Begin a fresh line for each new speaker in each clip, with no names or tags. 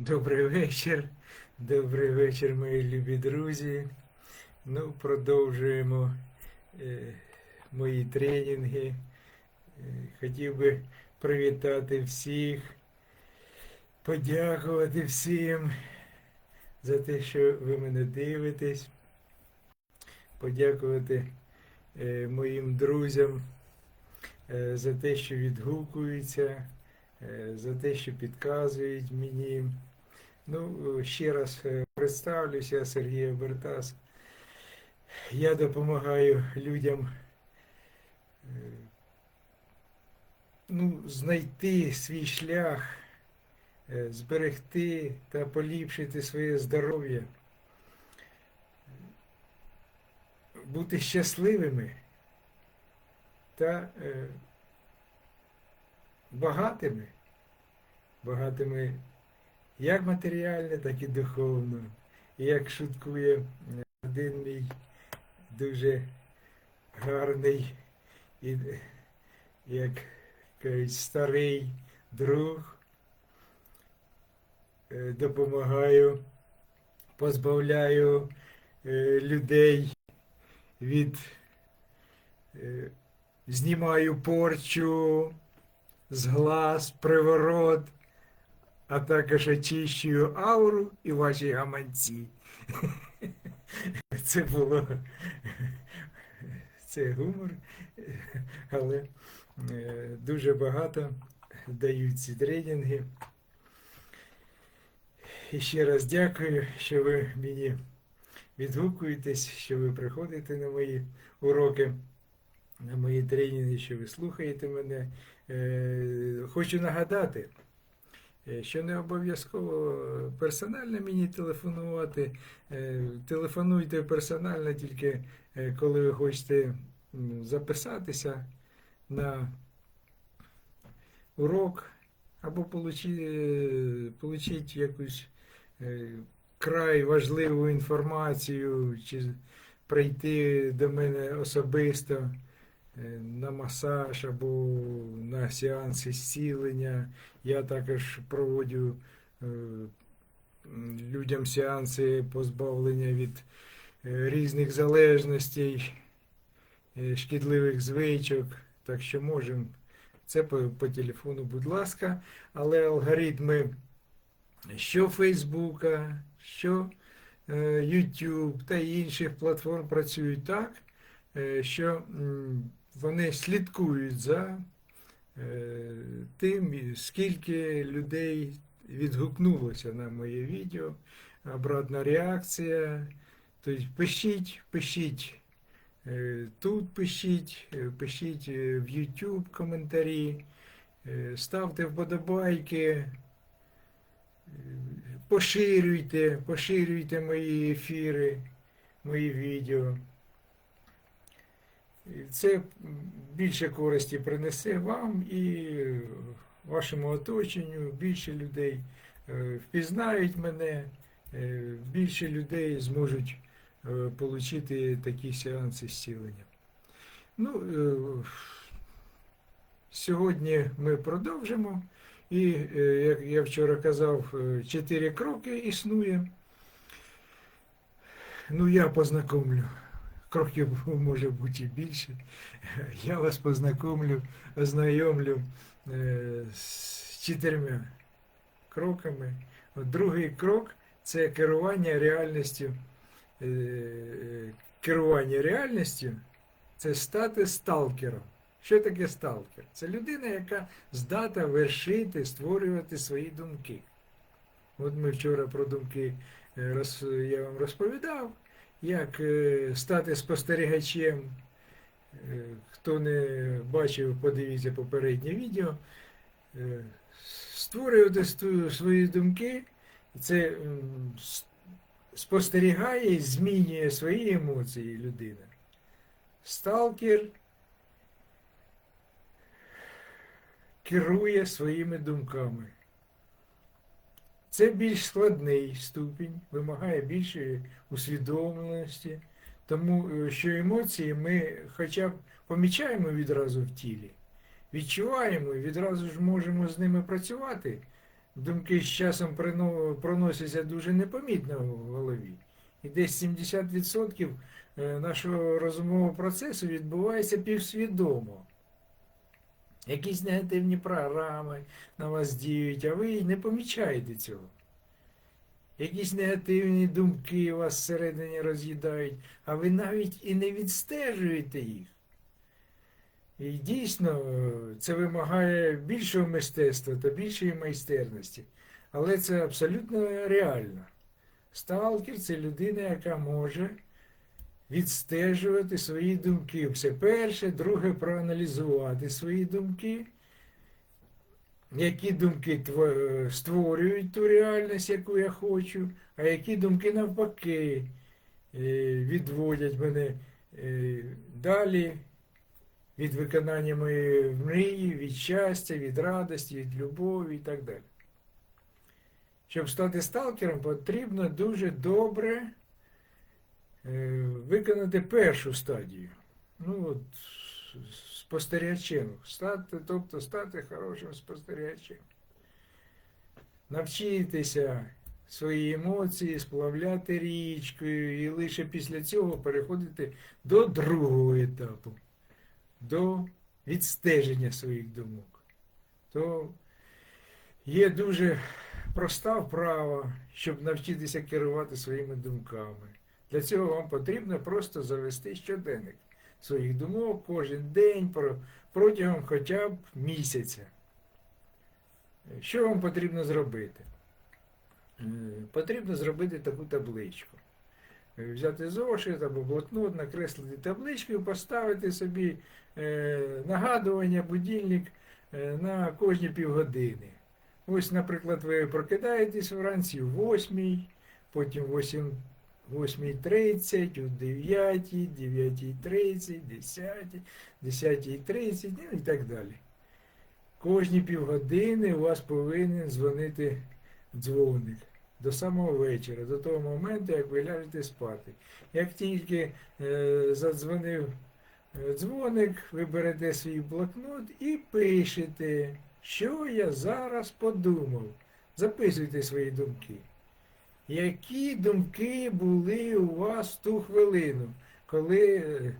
Добрий вечір. Добрий вечір, мої любі друзі. Ну, продовжуємо е, мої тренінги. Е, хотів би привітати всіх, подякувати всім за те, що ви мене дивитесь. Подякувати е, моїм друзям е, за те, що відгукуються, е, за те, що підказують мені. Ну, ще раз е, представлюся, Сергій Бертас. Я допомагаю людям е, ну, знайти свій шлях, е, зберегти та поліпшити своє здоров'я, бути щасливими та е, багатими, багатими як матеріально, так і духовно. І як шуткує один мій дуже гарний і, як кажуть, старий друг, е, допомагаю, позбавляю е, людей від, е, знімаю порчу з глаз, приворот а також очищую ауру і ваші гаманці. Це було це гумор, але е, дуже багато дають ці тренінги. І ще раз дякую, що ви мені відгукуєтесь, що ви приходите на мої уроки, на мої тренінги, що ви слухаєте мене. Е, Хочу нагадати. Е, Що не обов'язково персонально мені телефонувати. Е, Телефонуйте персонально тільки е, коли ви хочете записатися на урок або отримати якусь край важливу інформацію, чи прийти до мене особисто на масаж або на сеанси зцілення. Я також проводжу е, людям сеанси позбавлення від е, різних залежностей, е, шкідливих звичок. Так що можемо це по, по телефону, будь ласка. Але алгоритми що Фейсбука, що е, YouTube та інших платформ працюють так, е, що вони слідкують за е, тим, скільки людей відгукнулося на моє відео, обратна реакція. Тобто пишіть, пишіть е, тут, пишіть, е, пишіть в YouTube коментарі, ставте вподобайки, поширюйте, поширюйте мої ефіри, мої відео. Це більше користі принесе вам і вашому оточенню, більше людей е, впізнають мене, е, більше людей зможуть отримати такі сеанси зцілення. Ну, е, сьогодні ми продовжимо. І, е, як я вчора казав, е, чотири кроки існує. Ну, я познакомлю. Кроків може бути більше. Я вас познайомлю, ознайомлю е, з чотирма кроками. Другий крок це керування реальністю. Е, Керування реальністю це стати сталкером. Що таке сталкер? Це людина, яка здатна вершити, створювати свої думки. От ми вчора про думки е, я вам розповідав, як е, стати спостерігачем. Е, Хто не бачив, подивіться попереднє відео. Е, Створювати свої думки, це спостерігає і змінює свої емоції людина. Сталкер керує своїми думками. Це більш складний ступінь, вимагає більшої усвідомленості, тому е, що емоції ми хоча б помічаємо відразу в тілі, відчуваємо і відразу ж можемо з ними працювати. думки з часом проносяться дуже непомітно в голові. І десь 70% е, нашого розумового процесу відбувається півсвідомо. Якісь негативні програми на вас діють, а ви не помічаєте цього. Якісь негативні думки вас всередині роз'їдають, а ви навіть і не відстежуєте їх. І дійсно, е, це вимагає більшого мистецтва та більшої майстерності. Але це абсолютно реально. Сталкер це людина, яка може відстежувати свої думки. Все перше, друге, проаналізувати свої думки. Які думки створюють ту реальність, яку я хочу, а які думки навпаки е, відводять мене е, далі від виконання моєї мрії, від щастя, від радості, від любові і так далі. Щоб стати сталкером, потрібно дуже добре виконати першу стадію. Ну, от, спостерігачем. Стати, тобто стати хорошим спостерігачем. Навчитися свої емоції сплавляти річкою і лише після цього переходити до другого етапу, до відстеження своїх думок. То є дуже проста вправа, щоб навчитися керувати своїми думками. Для цього вам потрібно просто завести щоденник своїх думок кожен день протягом хоча б місяця. Що вам потрібно зробити? Е, Потрібно зробити таку табличку. Е, Взяти зошит або блокнот, накреслити табличку і поставити собі е, нагадування, будильник на кожні півгодини. Ось, наприклад, ви прокидаєтесь вранці о 8, потім 8, 8.30, о 9, 9.30, 10, 10.30 ну і так далі. Кожні півгодини у вас повинен дзвонити дзвоник до самого вечора, до того моменту, як ви ляжете спати. Як тільки е, задзвонив е, дзвоник, ви берете свій блокнот і пишете, що я зараз подумав. Записуйте свої думки. Які думки були у вас в ту хвилину, коли е,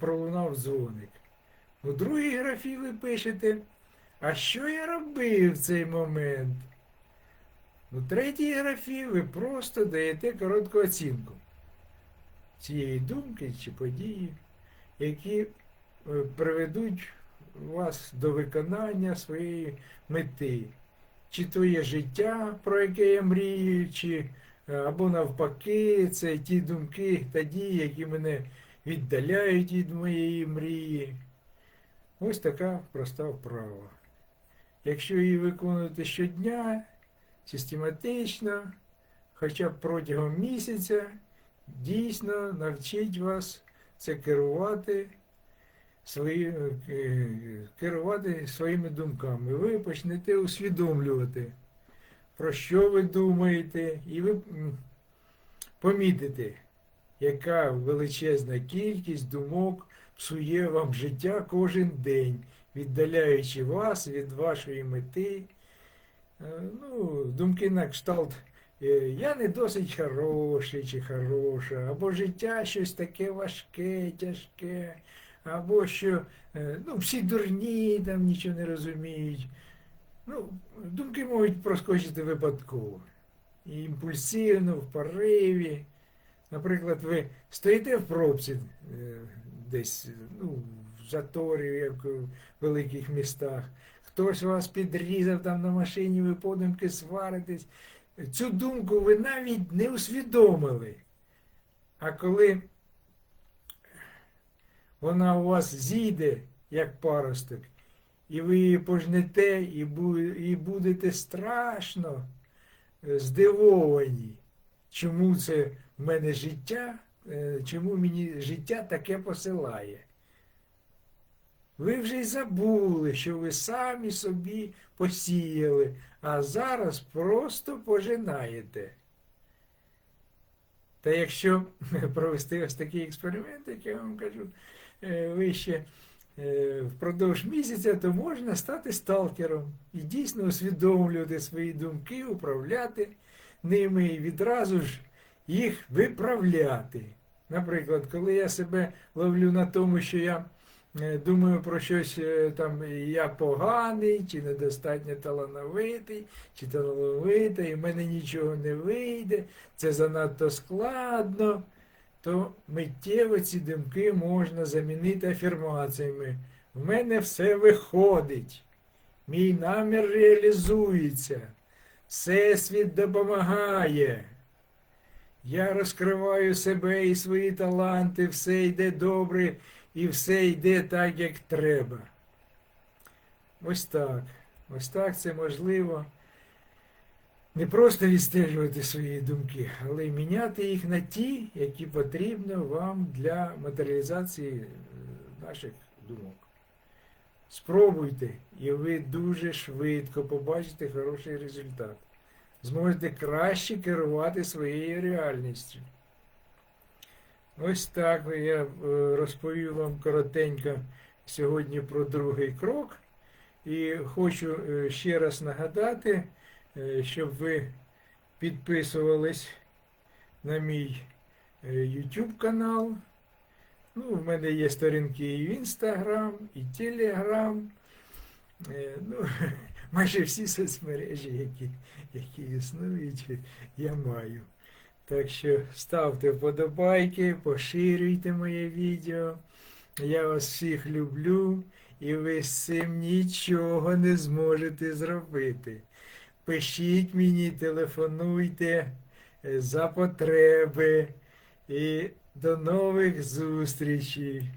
пролунав дзвоник? У другій графі ви пишете, а що я робив в цей момент? У третій графі ви просто даєте коротку оцінку цієї думки чи події, які е, приведуть вас до виконання своєї мети. Чи то є життя, про яке я мрію, чи е, або навпаки, це ті думки та дії, які мене віддаляють від моєї мрії. Ось така проста вправа. Якщо її виконувати щодня, систематично, хоча б протягом місяця, дійсно навчить вас це керувати, свої, е, керувати своїми думками. Ви почнете усвідомлювати, про що ви думаєте, і ви помітите, яка величезна кількість думок псує вам життя кожен день, віддаляючи вас від вашої мети. Е, Ну, думки на кшталт. е, Я не досить хороший чи хороша, або життя щось таке важке, тяжке, або що е, ну, всі дурні, там нічого не розуміють. Ну, думки можуть проскочити випадково. І імпульсивно, в пориві. Наприклад, ви стоїте в пробці е, десь ну, в заторі, як у великих містах. Хтось вас підрізав там на машині, ви подумки сваритесь. Цю думку ви навіть не усвідомили. А коли вона у вас зійде, як паросток, і ви її пожнете, і бу- і будете страшно е, здивовані, чому це в мене життя, е, чому мені життя таке посилає. Ви вже й забули, що ви самі собі посіяли, а зараз просто пожинаєте. Та якщо провести ось такий експеримент, як я вам кажу, вище, е, впродовж місяця, то можна стати сталкером і дійсно усвідомлювати свої думки, управляти ними і відразу ж їх виправляти. Наприклад, коли я себе ловлю на тому, що я е, думаю про щось е, там, я поганий, чи недостатньо талановитий, чи талановитий, і в мене нічого не вийде, це занадто складно, то миттєво ці думки можна замінити афірмаціями. В мене все виходить. Мій намір реалізується. Всесвіт допомагає. Я розкриваю себе і свої таланти, все йде добре і все йде так, як треба. Ось так. Ось так це можливо. Не просто відстежувати свої думки, але й міняти їх на ті, які потрібно вам для матеріалізації е, наших думок. Спробуйте, і ви дуже швидко побачите хороший результат. Зможете краще керувати своєю реальністю. Ось так я е, розповів вам коротенько сьогодні про другий крок. І хочу е, ще раз нагадати, щоб ви підписувались на мій е, YouTube канал. Ну, в мене є сторінки і в Інстаграм, і Телеграм. Е, Ну, майже всі соцмережі, які, які існують, я маю. Так що ставте вподобайки, поширюйте моє відео. Я вас всіх люблю, і ви з цим нічого не зможете зробити. Пишіть мені, телефонуйте е, за потреби. І до нових зустрічей.